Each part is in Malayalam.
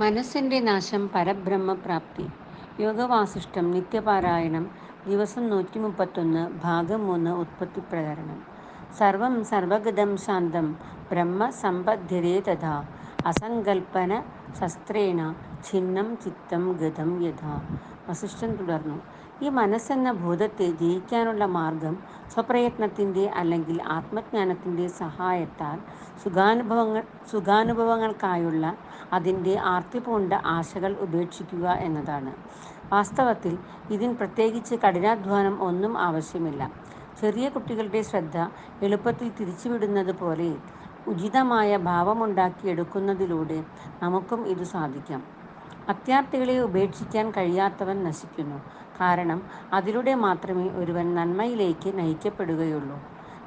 മനസ്സിന്റെ നാശം പരബ്രഹ്മപ്രാപ്തി. യോഗവാസിഷ്ടം നിത്യപാരായണം. ദിവസം നൂറ്റി മുപ്പത്തൊന്ന് ഭാഗം മൂന്ന് ഉത്പത്തി പ്രകരണം സർവം സർവഗതം ശാന്തം. ബ്രഹ്മ സമ്പദ്ധ്യതേ തഥാ. അസങ്കൽപ്പന ശസ്ത്രേണ ഛിന്നം ചിത്തം ഗതം യഥാ വസിഷ്ഠൻ തുടർന്നു ഈ മനസ്സെന്ന ഭൂതത്തെ ജയിക്കാനുള്ള മാർഗം സ്വപ്രയത്നത്തിന്റെ അല്ലെങ്കിൽ ആത്മജ്ഞാനത്തിന്റെ സഹായത്താൽ സുഖാനുഭവങ്ങൾ സുഖാനുഭവങ്ങൾക്കായുള്ള അതിന്റെ ആർത്തിപൂണ്ട ആശകൾ ഉപേക്ഷിക്കുക എന്നതാണ്. വാസ്തവത്തിൽ ഇതിന് പ്രത്യേകിച്ച് കഠിനാധ്വാനം ഒന്നും ആവശ്യമില്ല. ചെറിയ കുട്ടികളുടെ ശ്രദ്ധ എളുപ്പത്തിൽ തിരിച്ചുവിടുന്നത് പോലെ ഉചിതമായ ഭാവമുണ്ടാക്കിയെടുക്കുന്നതിലൂടെ നമുക്കും ഇതു സാധിക്കാം. അത്യാർത്തികളെ ഉപേക്ഷിക്കാൻ കഴിയാത്തവൻ നശിക്കുന്നു. കാരണം അതിലൂടെ മാത്രമേ ഒരുവൻ നന്മയിലേക്ക് നയിക്കപ്പെടുകയുള്ളൂ.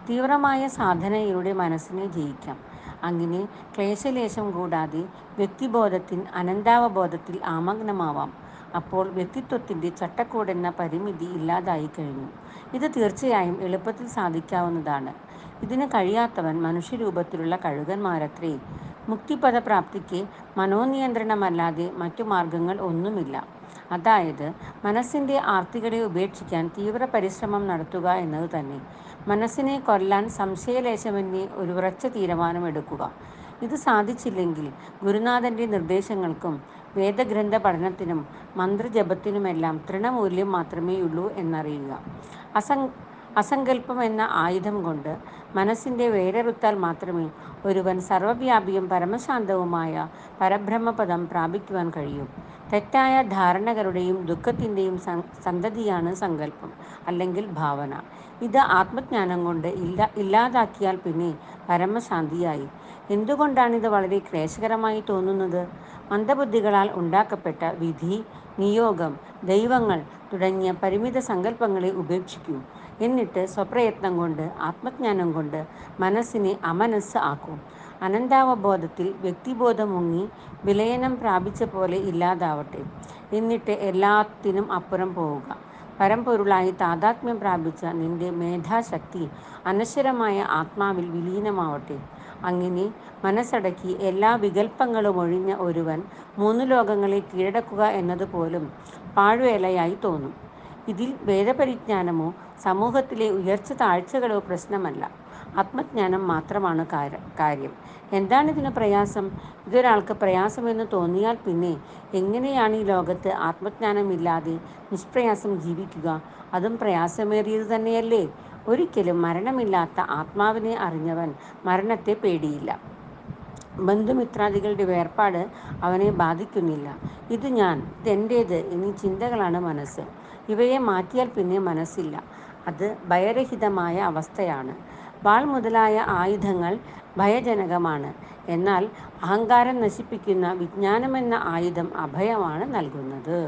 തീവ്രമായ സാധനയിലൂടെ മനസ്സിനെ ജയിക്കാം. അങ്ങനെ ക്ലേശലേശം കൂടാതെ വ്യക്തിബോധത്തിൽ അനന്താവബോധത്തിൽ ആമഗ്നമാവാം. അപ്പോൾ വ്യക്തിത്വത്തിന്റെ ചട്ടക്കൂടെന്ന പരിമിതി ഇല്ലാതായി കഴിഞ്ഞു ഇത് തീർച്ചയായും എളുപ്പത്തിൽ സാധിക്കാവുന്നതാണ്. ഇതിന് കഴിയാത്തവൻ മനുഷ്യരൂപത്തിലുള്ള കഴുകന്മാരത്രേ. മുക്തിപദപ്രാപ്തിക്ക് മനോനിയന്ത്രണമല്ലാതെ മറ്റു മാർഗങ്ങൾ ഒന്നുമില്ല. അതായത് മനസ്സിന്റെ ആർത്തികളെ ഉപേക്ഷിക്കാൻ തീവ്ര പരിശ്രമം നടത്തുക എന്നത് തന്നെ. മനസ്സിനെ കൊല്ലാൻ സംശയലേശമന്യേ ഒരുറച്ച തീരുമാനം എടുക്കുക. ഇത് സാധിച്ചില്ലെങ്കിൽ ഗുരുനാഥന്റെ നിർദ്ദേശങ്ങൾക്കും വേദഗ്രന്ഥ പഠനത്തിനും മന്ത്രജപത്തിനുമെല്ലാം തൃണമൂല്യം മാത്രമേയുള്ളൂ എന്നറിയുക. അസങ്കൽപ്പം എന്ന ആയുധം കൊണ്ട് മനസ്സിന്റെ വേരറുത്താൽ മാത്രമേ ഒരുവൻ സർവവ്യാപിയും പരമശാന്തവുമായ പരബ്രഹ്മപദം പ്രാപിക്കുവാൻ കഴിയൂ. തെറ്റായ ധാരണകളുടെയും ദുഃഖത്തിന്റെയും സന്തതിയാണ് സങ്കല്പം അല്ലെങ്കിൽ ഭാവന. ഇത് ആത്മജ്ഞാനം കൊണ്ട് ഇല്ലാതാക്കിയാൽ പിന്നെ പരമശാന്തിയായി. എന്തുകൊണ്ടാണിത് വളരെ ക്ലേശകരമായി തോന്നുന്നത്? മന്ദബുദ്ധികളാൽ ഉണ്ടാക്കപ്പെട്ട വിധി, നിയോഗം, ദൈവങ്ങൾ തുടങ്ങിയ പരിമിത സങ്കല്പങ്ങളെ ഉപേക്ഷിക്കൂ. എന്നിട്ട് സ്വപ്രയത്നം കൊണ്ട് ആത്മജ്ഞാനം കൊണ്ട് മനസ്സിനെ അമനസ് ആക്കൂ. അനന്താവബോധത്തിൽ വ്യക്തിബോധം മുങ്ങി വിലയനം പ്രാപിച്ചപോലെ ഇല്ലാതാവട്ടെ. എന്നിട്ട് എല്ലാത്തിനും അപ്പുറം പോവുക. പരംപൊരുളായി താതാത്മ്യം പ്രാപിച്ച നിന്റെ മേധാശക്തി അനശ്വരമായ ആത്മാവിൽ വിലീനമാവട്ടെ. അങ്ങനെ മനസ്സടക്കി എല്ലാ വികല്പങ്ങളും ഒഴിഞ്ഞ ഒരുവൻ മൂന്നു ലോകങ്ങളെ കീഴടക്കുക എന്നതുപോലും പാഴ്വേലയായി തോന്നും. ഇതിൽ വേദപരിജ്ഞാനമോ സമൂഹത്തിലെ ഉയർച്ച-താഴ്ചകളോ പ്രശ്നമല്ല. ആത്മജ്ഞാനം മാത്രമാണ് കാര്യം. എന്താണിതിന് പ്രയാസം? ഇതൊരാൾക്ക് പ്രയാസമെന്ന് തോന്നിയാൽ പിന്നെ എങ്ങനെയാണ് ഈ ലോകത്ത് ആത്മജ്ഞാനമില്ലാതെ നിഷ്പ്രയാസം ജീവിക്കുക? അതും പ്രയാസമേറിയത് തന്നെയല്ലേ? ഒരിക്കലും മരണമില്ലാത്ത ആത്മാവിനെ അറിഞ്ഞവൻ മരണത്തെ പേടിയില്ല. ബന്ധുമിത്രാദികളുടെ വേർപാട് അവനെ ബാധിക്കുന്നില്ല. ഇത് ഞാൻ, ഇതെന്റേത് എന്നീ ചിന്തകളാണ് മനസ്സ്. ഇവയെ മാറ്റിയാൽ പിന്നെ മനസ്സില്ല. അത് ഭയരഹിതമായ അവസ്ഥയാണ്. വാൾ മുതലായ ആയുധങ്ങൾ ഭയജനകമാണ്. എന്നാൽ അഹങ്കാരം നശിപ്പിക്കുന്ന വിജ്ഞാനമെന്ന ആയുധം അഭയമാണ് നൽകുന്നത്.